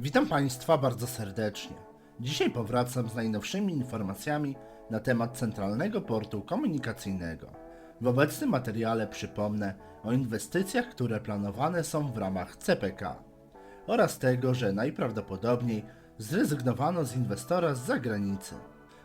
Witam Państwa bardzo serdecznie. Dzisiaj powracam z najnowszymi informacjami na temat Centralnego Portu Komunikacyjnego. W obecnym materiale przypomnę o inwestycjach, które planowane są w ramach CPK oraz tego, że najprawdopodobniej zrezygnowano z inwestora z zagranicy.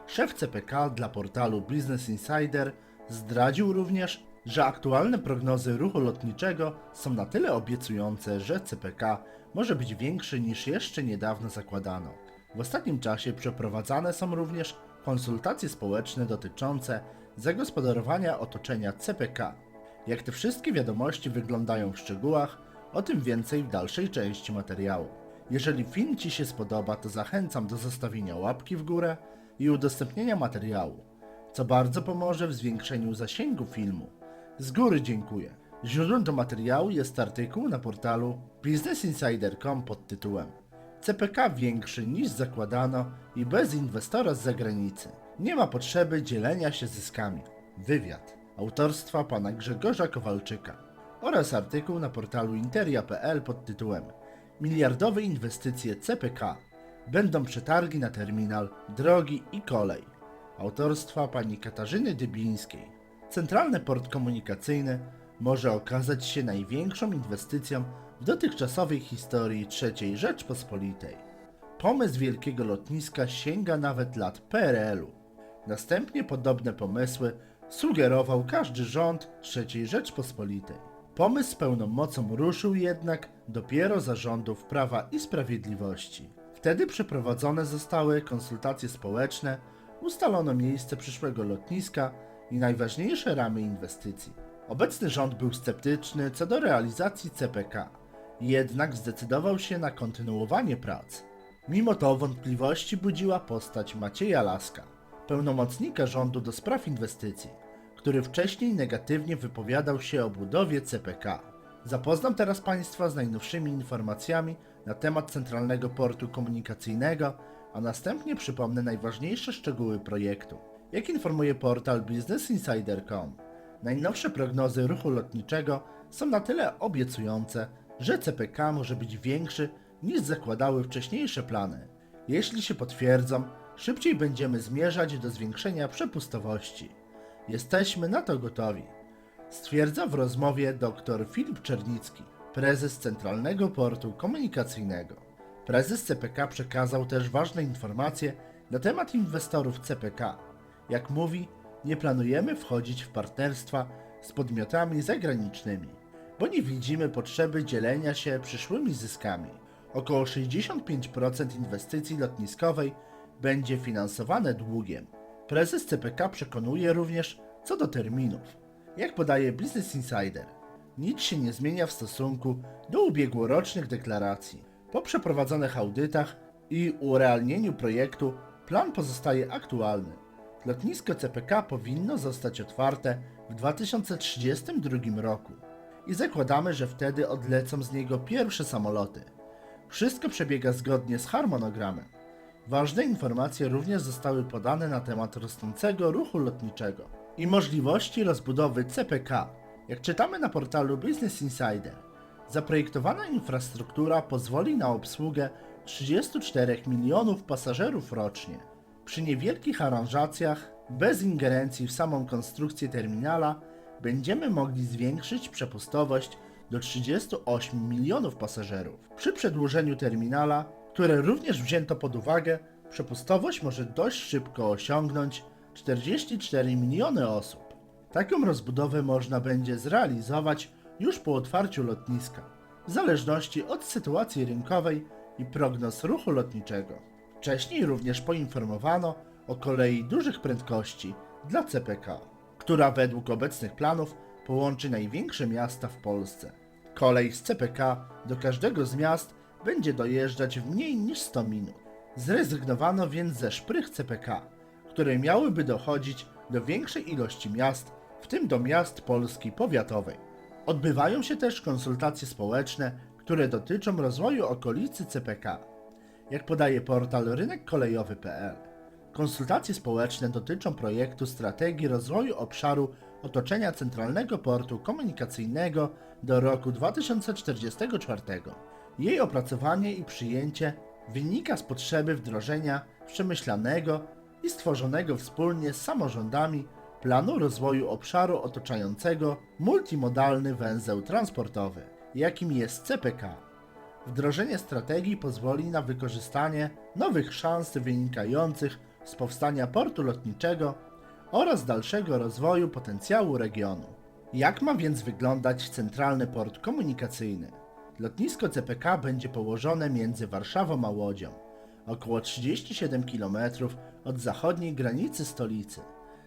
Szef CPK dla portalu Business Insider zdradził również, że aktualne prognozy ruchu lotniczego są na tyle obiecujące, że CPK może być większy niż jeszcze niedawno zakładano. W ostatnim czasie przeprowadzane są również konsultacje społeczne dotyczące zagospodarowania otoczenia CPK. Jak te wszystkie wiadomości wyglądają w szczegółach, o tym więcej w dalszej części materiału. Jeżeli film Ci się spodoba, to zachęcam do zostawienia łapki w górę i udostępnienia materiału, co bardzo pomoże w zwiększeniu zasięgu filmu. Z góry dziękuję. Źródłem do materiału jest artykuł na portalu businessinsider.com pod tytułem CPK większy niż zakładano i bez inwestora z zagranicy. Nie ma potrzeby dzielenia się zyskami. Wywiad autorstwa pana Grzegorza Kowalczyka oraz artykuł na portalu interia.pl pod tytułem Miliardowe inwestycje CPK będą przetargi na terminal, drogi i kolej. Autorstwa pani Katarzyny Dybińskiej. Centralny port komunikacyjny może okazać się największą inwestycją w dotychczasowej historii III Rzeczpospolitej. Pomysł wielkiego lotniska sięga nawet lat PRL-u. Następnie podobne pomysły sugerował każdy rząd III Rzeczpospolitej. Pomysł z pełną mocą ruszył jednak dopiero za rządów Prawa i Sprawiedliwości. Wtedy przeprowadzone zostały konsultacje społeczne, ustalono miejsce przyszłego lotniska i najważniejsze ramy inwestycji. Obecny rząd był sceptyczny co do realizacji CPK, jednak zdecydował się na kontynuowanie prac. Mimo to wątpliwości budziła postać Macieja Laska, pełnomocnika rządu do spraw inwestycji, który wcześniej negatywnie wypowiadał się o budowie CPK. Zapoznam teraz Państwa z najnowszymi informacjami na temat Centralnego Portu Komunikacyjnego, a następnie przypomnę najważniejsze szczegóły projektu. Jak informuje portal businessinsider.com, najnowsze prognozy ruchu lotniczego są na tyle obiecujące, że CPK może być większy niż zakładały wcześniejsze plany. Jeśli się potwierdzą, szybciej będziemy zmierzać do zwiększenia przepustowości. Jesteśmy na to gotowi. Stwierdza w rozmowie dr Filip Czernicki, prezes Centralnego Portu Komunikacyjnego. Prezes CPK przekazał też ważne informacje na temat inwestorów CPK. Jak mówi, nie planujemy wchodzić w partnerstwa z podmiotami zagranicznymi, bo nie widzimy potrzeby dzielenia się przyszłymi zyskami. Około 65% inwestycji lotniskowej będzie finansowane długiem. Prezes CPK przekonuje również co do terminów. Jak podaje Business Insider, nic się nie zmienia w stosunku do ubiegłorocznych deklaracji. Po przeprowadzonych audytach i urealnieniu projektu, plan pozostaje aktualny. Lotnisko CPK powinno zostać otwarte w 2032 roku i zakładamy, że wtedy odlecą z niego pierwsze samoloty. Wszystko przebiega zgodnie z harmonogramem. Ważne informacje również zostały podane na temat rosnącego ruchu lotniczego i możliwości rozbudowy CPK. Jak czytamy na portalu Business Insider, zaprojektowana infrastruktura pozwoli na obsługę 34 milionów pasażerów rocznie. Przy niewielkich aranżacjach, bez ingerencji w samą konstrukcję terminala, będziemy mogli zwiększyć przepustowość do 38 milionów pasażerów. Przy przedłużeniu terminala, które również wzięto pod uwagę, przepustowość może dość szybko osiągnąć 44 miliony osób. Taką rozbudowę można będzie zrealizować już po otwarciu lotniska, w zależności od sytuacji rynkowej i prognoz ruchu lotniczego. Wcześniej również poinformowano o kolei dużych prędkości dla CPK, która według obecnych planów połączy największe miasta w Polsce. Kolej z CPK do każdego z miast będzie dojeżdżać w mniej niż 100 minut. Zrezygnowano więc ze szprych CPK, które miałyby dochodzić do większej ilości miast, w tym do miast Polski powiatowej. Odbywają się też konsultacje społeczne, które dotyczą rozwoju okolicy CPK. Jak podaje portal rynekkolejowy.pl, konsultacje społeczne dotyczą projektu strategii rozwoju obszaru otoczenia Centralnego Portu Komunikacyjnego do roku 2044. Jej opracowanie i przyjęcie wynika z potrzeby wdrożenia przemyślanego i stworzonego wspólnie z samorządami planu rozwoju obszaru otaczającego multimodalny węzeł transportowy, jakim jest CPK. Wdrożenie strategii pozwoli na wykorzystanie nowych szans wynikających z powstania portu lotniczego oraz dalszego rozwoju potencjału regionu. Jak ma więc wyglądać centralny port komunikacyjny? Lotnisko CPK będzie położone między Warszawą a Łodzią, około 37 km od zachodniej granicy stolicy.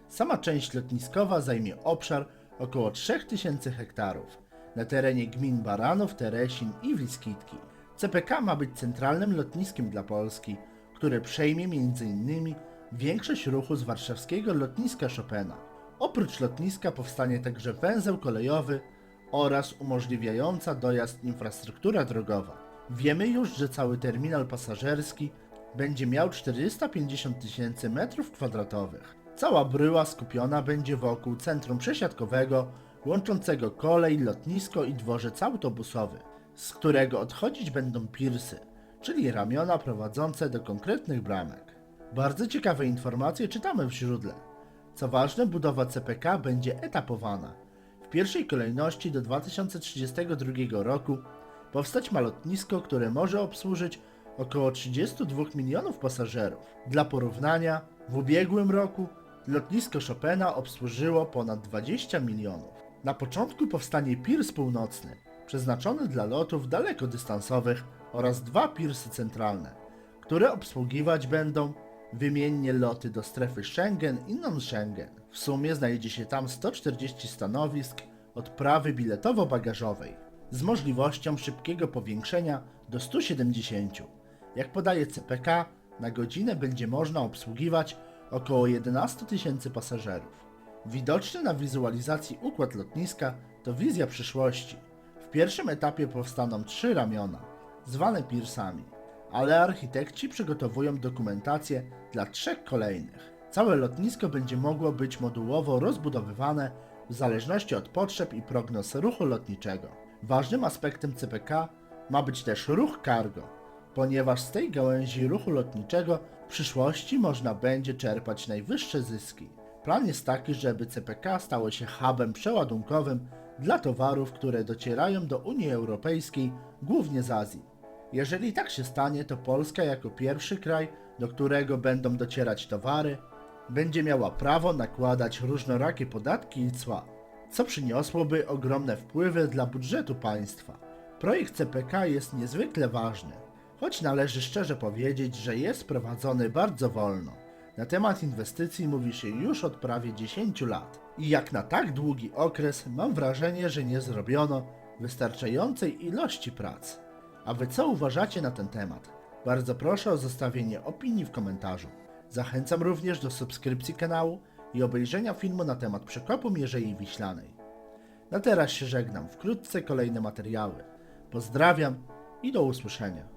Sama część lotniskowa zajmie obszar około 3000 hektarów na terenie gmin Baranów, Teresin i Wiskitki. CPK ma być centralnym lotniskiem dla Polski, które przejmie m.in. większość ruchu z warszawskiego lotniska Chopina. Oprócz lotniska powstanie także węzeł kolejowy oraz umożliwiająca dojazd infrastruktura drogowa. Wiemy już, że cały terminal pasażerski będzie miał 450 tysięcy metrów kwadratowych. Cała bryła skupiona będzie wokół centrum przesiadkowego łączącego kolej, lotnisko i dworzec autobusowy, z którego odchodzić będą pirsy, czyli ramiona prowadzące do konkretnych bramek. Bardzo ciekawe informacje czytamy w źródle. Co ważne, budowa CPK będzie etapowana. W pierwszej kolejności do 2032 roku powstać ma lotnisko, które może obsłużyć około 32 milionów pasażerów. Dla porównania, w ubiegłym roku lotnisko Chopina obsłużyło ponad 20 milionów. Na początku powstanie Pirs Północny, przeznaczony dla lotów dalekodystansowych oraz dwa pirsy centralne, które obsługiwać będą wymiennie loty do strefy Schengen i non-Schengen. W sumie znajdzie się tam 140 stanowisk odprawy biletowo-bagażowej z możliwością szybkiego powiększenia do 170. Jak podaje CPK, na godzinę będzie można obsługiwać około 11 tysięcy pasażerów. Widoczny na wizualizacji układ lotniska to wizja przyszłości. W pierwszym etapie powstaną trzy ramiona, zwane pirsami, ale architekci przygotowują dokumentację dla trzech kolejnych. Całe lotnisko będzie mogło być modułowo rozbudowywane w zależności od potrzeb i prognoz ruchu lotniczego. Ważnym aspektem CPK ma być też ruch cargo, ponieważ z tej gałęzi ruchu lotniczego w przyszłości można będzie czerpać najwyższe zyski. Plan jest taki, żeby CPK stało się hubem przeładunkowym dla towarów, które docierają do Unii Europejskiej, głównie z Azji. Jeżeli tak się stanie, to Polska jako pierwszy kraj, do którego będą docierać towary, będzie miała prawo nakładać różnorakie podatki i cła, co przyniosłoby ogromne wpływy dla budżetu państwa. Projekt CPK jest niezwykle ważny, choć należy szczerze powiedzieć, że jest prowadzony bardzo wolno. Na temat inwestycji mówi się już od prawie 10 lat i jak na tak długi okres mam wrażenie, że nie zrobiono wystarczającej ilości prac. A wy co uważacie na ten temat? Bardzo proszę o zostawienie opinii w komentarzu. Zachęcam również do subskrypcji kanału i obejrzenia filmu na temat przekopu Mierzei Wiślanej. Na teraz się żegnam, wkrótce kolejne materiały. Pozdrawiam i do usłyszenia.